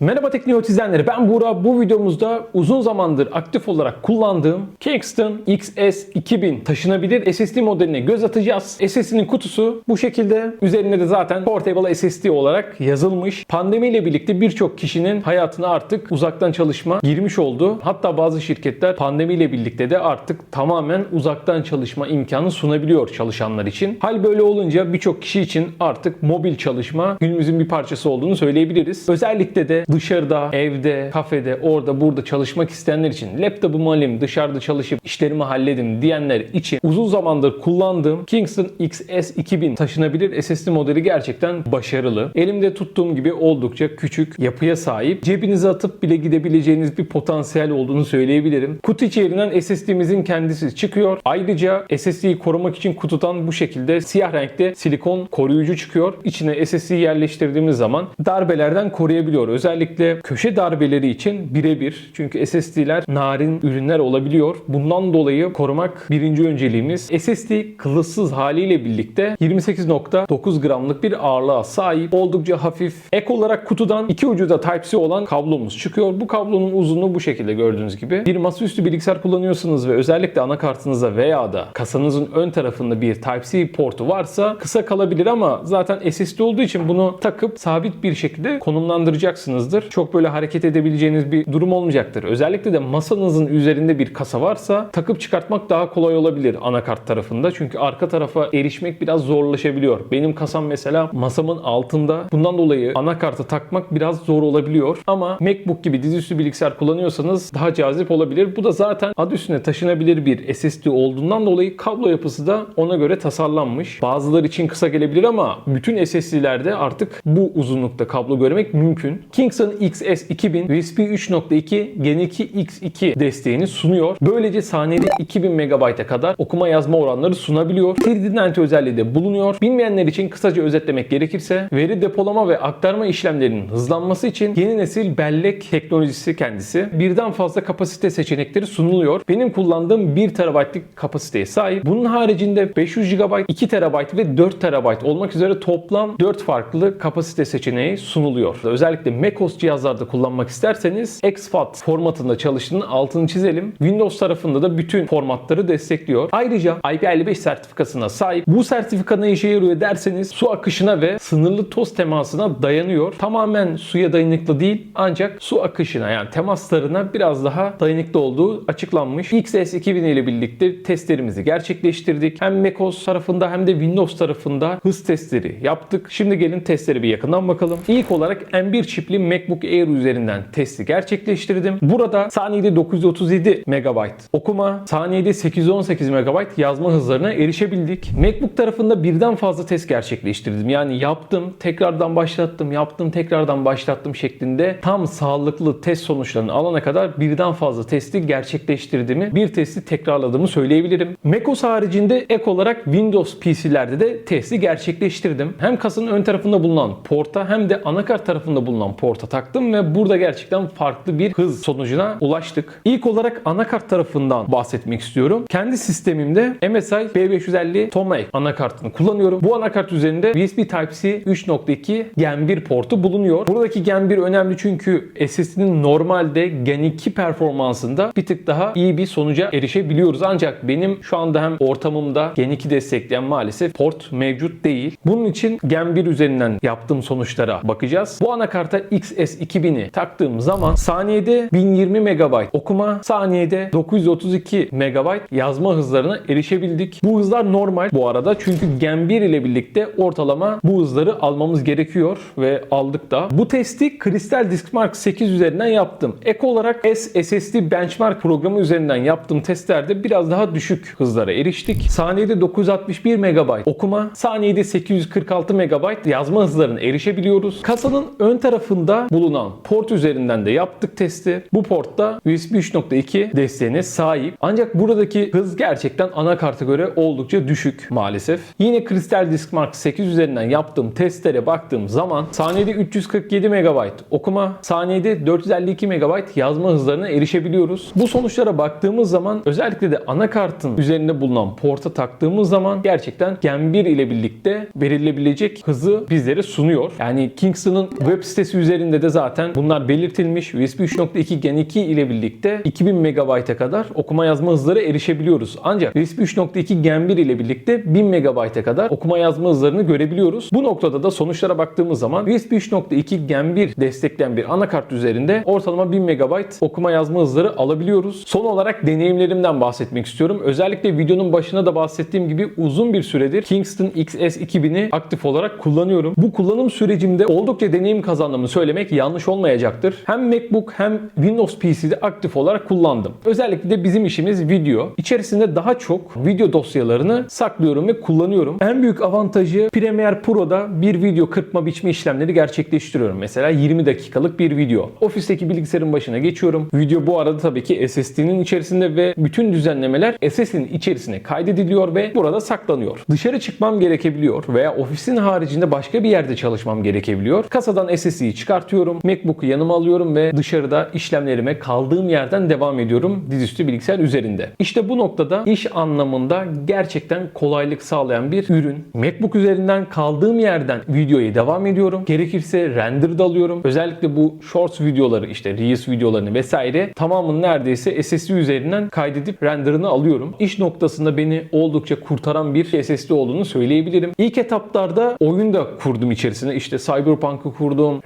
Merhaba Teknik izleyenleri ben Buğra. Bu videomuzda uzun zamandır aktif olarak kullandığım Kingston XS 2000 taşınabilir SSD modeline göz atacağız. SSD'nin kutusu bu şekilde. Üzerinde de zaten Portable SSD olarak yazılmış. Pandemiyle birlikte birçok kişinin hayatına artık uzaktan çalışma girmiş oldu. Hatta bazı şirketler pandemiyle birlikte de artık tamamen uzaktan çalışma imkanı sunabiliyor çalışanlar için. Hal böyle olunca birçok kişi için artık mobil çalışma günümüzün bir parçası olduğunu söyleyebiliriz. Özellikle de dışarıda, evde, kafede, orada, burada çalışmak isteyenler için laptopumu alayım, dışarıda çalışıp işlerimi halledim diyenler için uzun zamandır kullandığım Kingston XS 2000 taşınabilir SSD modeli gerçekten başarılı. Elimde tuttuğum gibi oldukça küçük yapıya sahip. Cebinize atıp bile gidebileceğiniz bir potansiyel olduğunu söyleyebilirim. Kutu içerisinden SSD'mizin kendisi çıkıyor. Ayrıca SSD'yi korumak için kutudan bu şekilde siyah renkte silikon koruyucu çıkıyor. İçine SSD'yi yerleştirdiğimiz zaman darbelerden koruyabiliyor. Özellikle köşe darbeleri için birebir. Çünkü SSD'ler narin ürünler olabiliyor. Bundan dolayı korumak birinci önceliğimiz. SSD kılıfsız haliyle birlikte 28.9 gramlık bir ağırlığa sahip. Oldukça hafif. Ek olarak kutudan iki ucu da Type-C olan kablomuz çıkıyor. Bu kablonun uzunluğu bu şekilde gördüğünüz gibi. Bir masaüstü bilgisayar kullanıyorsanız ve özellikle anakartınıza veya da kasanızın ön tarafında bir Type-C portu varsa kısa kalabilir ama zaten SSD olduğu için bunu takıp sabit bir şekilde konumlandıracaksınızdır. Çok böyle hareket edebileceğiniz bir durum olmayacaktır. Özellikle de masanızın üzerinde bir kasa varsa takıp çıkartmak daha kolay olabilir anakart tarafında. Çünkü arka tarafa erişmek biraz zorlaşabiliyor. Benim kasam mesela masamın altında. Bundan dolayı anakartı takmak biraz zor olabiliyor. Ama MacBook gibi dizüstü bilgisayar kullanıyorsanız daha cazip olabilir. Bu da zaten adı üstüne taşınabilir bir SSD olduğundan dolayı kablo yapısı da ona göre tasarlanmış. Bazıları için kısa gelebilir ama bütün SSD'lerde artık bu uzunlukta kablo görmek mümkün. Kingston XS 2000 USB 3.2 Gen 2 X2 desteğini sunuyor. Böylece saniyede 2000 MB'a kadar okuma yazma oranları sunabiliyor. 3D Nante özelliği de bulunuyor. Bilmeyenler için kısaca özetlemek gerekirse veri depolama ve aktarma işlemlerinin hızlanması için yeni nesil bellek teknolojisi kendisi. Birden fazla kapasite seçenekleri sunuluyor. Benim kullandığım 1 TB'lik kapasiteye sahip. Bunun haricinde 500 GB, 2 TB ve 4 TB olmak üzere toplam 4 farklı kapasite seçeneği sunuluyor. Özellikle macOS cihazlarda kullanmak isterseniz exFAT formatında çalıştığının altını çizelim. Windows tarafında da bütün formatları destekliyor. Ayrıca IP55 sertifikasına sahip. Bu sertifika ne işe yarıyor derseniz su akışına ve sınırlı toz temasına dayanıyor. Tamamen suya dayanıklı değil ancak su akışına yani temaslarına biraz daha dayanıklı olduğu açıklanmış. XS 2000 ile birlikte testlerimizi gerçekleştirdik. Hem macOS tarafında hem de Windows tarafında hız testleri yaptık. Şimdi gelin testleri bir yakından bakalım. İlk olarak M1 çipli MacBook Air üzerinden testi gerçekleştirdim. Burada saniyede 937 MB okuma, saniyede 818 MB yazma hızlarına erişebildik. MacBook tarafında birden fazla test gerçekleştirdim. Yani yaptım, tekrardan başlattım, yaptım, tekrardan başlattım şeklinde tam sağlıklı test sonuçlarını alana kadar birden fazla testi gerçekleştirdiğimi, bir testi tekrarladığımı söyleyebilirim. macOS haricinde ek olarak Windows PC'lerde de testi gerçekleştirdim. Hem kasanın ön tarafında bulunan porta hem de anakart tarafında bulunan porta taktım ve burada gerçekten farklı bir hız sonucuna ulaştık. İlk olarak anakart tarafından bahsetmek istiyorum. Kendi sistemimde MSI B550 Tomahawk anakartını kullanıyorum. Bu anakart üzerinde USB Type-C 3.2 Gen 1 portu bulunuyor. Buradaki Gen 1 önemli çünkü SSD'nin normalde Gen 2 performansında bir tık daha iyi bir sonuca erişebiliyoruz. Ancak benim şu anda hem ortamımda Gen 2 destekleyen maalesef port mevcut değil. Bunun için Gen 1 üzerinden yaptığım sonuçlara bakacağız. Bu anakarta XS 2000'i taktığım zaman saniyede 1020 MB okuma, saniyede 932 MB yazma hızlarına erişebildik. Bu hızlar normal bu arada çünkü Gen 1 ile birlikte ortalama bu hızları almamız gerekiyor ve aldık da. Bu testi Crystal Diskmark 8 üzerinden yaptım. Ek olarak SSD Benchmark programı üzerinden yaptığım testlerde biraz daha düşük hızlara eriştik. Saniyede 961 MB okuma, saniyede 846 MB yazma hızlarına erişebiliyoruz. Kasanın ön tarafında bulunan port üzerinden de yaptık testi. Bu portta USB 3.2 desteğine sahip. Ancak buradaki hız gerçekten anakarta göre oldukça düşük maalesef. Yine Crystal Diskmark 8 üzerinden yaptığım testlere baktığım zaman saniyede 347 MB okuma, saniyede 452 MB yazma hızlarına erişebiliyoruz. Bu sonuçlara baktığımız zaman özellikle de anakartın üzerinde bulunan porta taktığımız zaman gerçekten Gen 1 ile birlikte verilebilecek hızı bizlere sunuyor. Yani Kingston'ın web sitesi üzerinden Üzerinde de zaten bunlar belirtilmiş. USB 3.2 Gen 2 ile birlikte 2000 MB'a kadar okuma yazma hızları erişebiliyoruz. Ancak USB 3.2 Gen 1 ile birlikte 1000 MB'a kadar okuma yazma hızlarını görebiliyoruz. Bu noktada da sonuçlara baktığımız zaman USB 3.2 Gen 1 destekleyen bir anakart üzerinde ortalama 1000 MB okuma yazma hızları alabiliyoruz. Son olarak deneyimlerimden bahsetmek istiyorum. Özellikle videonun başına da bahsettiğim gibi uzun bir süredir Kingston XS 2000'i aktif olarak kullanıyorum. Bu kullanım sürecimde oldukça deneyim kazandığımı söylemek yanlış olmayacaktır. Hem MacBook hem Windows PC'de aktif olarak kullandım. Özellikle de bizim işimiz video. İçerisinde daha çok video dosyalarını saklıyorum ve kullanıyorum. En büyük avantajı Premiere Pro'da bir video kırpma biçme işlemleri gerçekleştiriyorum. Mesela 20 dakikalık bir video. Ofisteki bilgisayarın başına geçiyorum. Video bu arada tabii ki SSD'nin içerisinde ve bütün düzenlemeler SSD'nin içerisine kaydediliyor ve burada saklanıyor. Dışarı çıkmam gerekebiliyor veya ofisin haricinde başka bir yerde çalışmam gerekebiliyor. Kasadan SSD'yi çıkartıyorum. MacBook'u yanıma alıyorum ve dışarıda işlemlerime kaldığım yerden devam ediyorum dizüstü bilgisayar üzerinde. İşte bu noktada iş anlamında gerçekten kolaylık sağlayan bir ürün. MacBook üzerinden kaldığım yerden videoya devam ediyorum. Gerekirse render da alıyorum. Özellikle bu shorts videoları işte Reels videolarını vesaire tamamını neredeyse SSD üzerinden kaydedip renderını alıyorum. İş noktasında beni oldukça kurtaran bir SSD olduğunu söyleyebilirim. İlk etaplarda oyun da kurdum içerisine. İşte Cyberpunk'ı kurdum,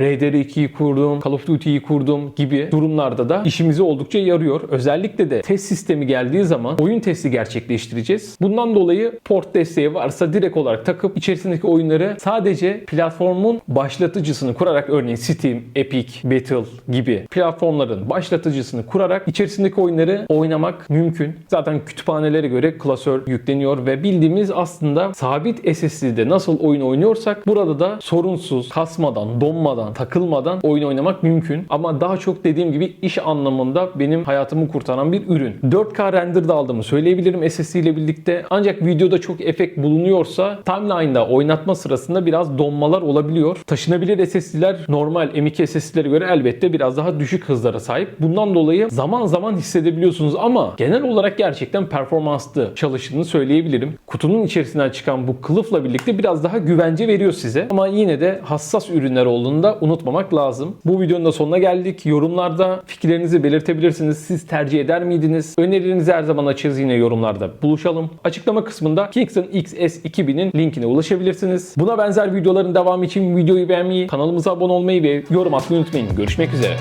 RDR2'yi kurdum, Call of Duty'yi kurdum gibi durumlarda da işimize oldukça yarıyor. Özellikle de test sistemi geldiği zaman oyun testi gerçekleştireceğiz. Bundan dolayı port desteği varsa direkt olarak takıp içerisindeki oyunları sadece platformun başlatıcısını kurarak örneğin Steam, Epic, Battle gibi platformların başlatıcısını kurarak içerisindeki oyunları oynamak mümkün. Zaten kütüphanelere göre klasör yükleniyor ve bildiğimiz aslında sabit SSD'de nasıl oyun oynuyorsak burada da sorunsuz, kasmadan, donmadan, takılmadan oyun oynamak mümkün. Ama daha çok dediğim gibi iş anlamında benim hayatımı kurtaran bir ürün. 4K render de aldığımı söyleyebilirim SSD ile birlikte. Ancak videoda çok efekt bulunuyorsa timeline'da oynatma sırasında biraz donmalar olabiliyor. Taşınabilir SSD'ler normal M.2 SSD'lere göre elbette biraz daha düşük hızlara sahip. Bundan dolayı zaman zaman hissedebiliyorsunuz ama genel olarak gerçekten performanslı çalıştığını söyleyebilirim. Kutunun içerisinden çıkan bu kılıfla birlikte biraz daha güvence veriyor size. Ama yine de hassas ürünler olduğunu unutmamak lazım. Bu videonun da sonuna geldik. Yorumlarda fikirlerinizi belirtebilirsiniz. Siz tercih eder miydiniz? Önerilerinizi her zaman açığız yine yorumlarda. Buluşalım. Açıklama kısmında Kingston XS 2000'in linkine ulaşabilirsiniz. Buna benzer videoların devamı için videoyu beğenmeyi, kanalımıza abone olmayı ve yorum atmayı unutmayın. Görüşmek üzere.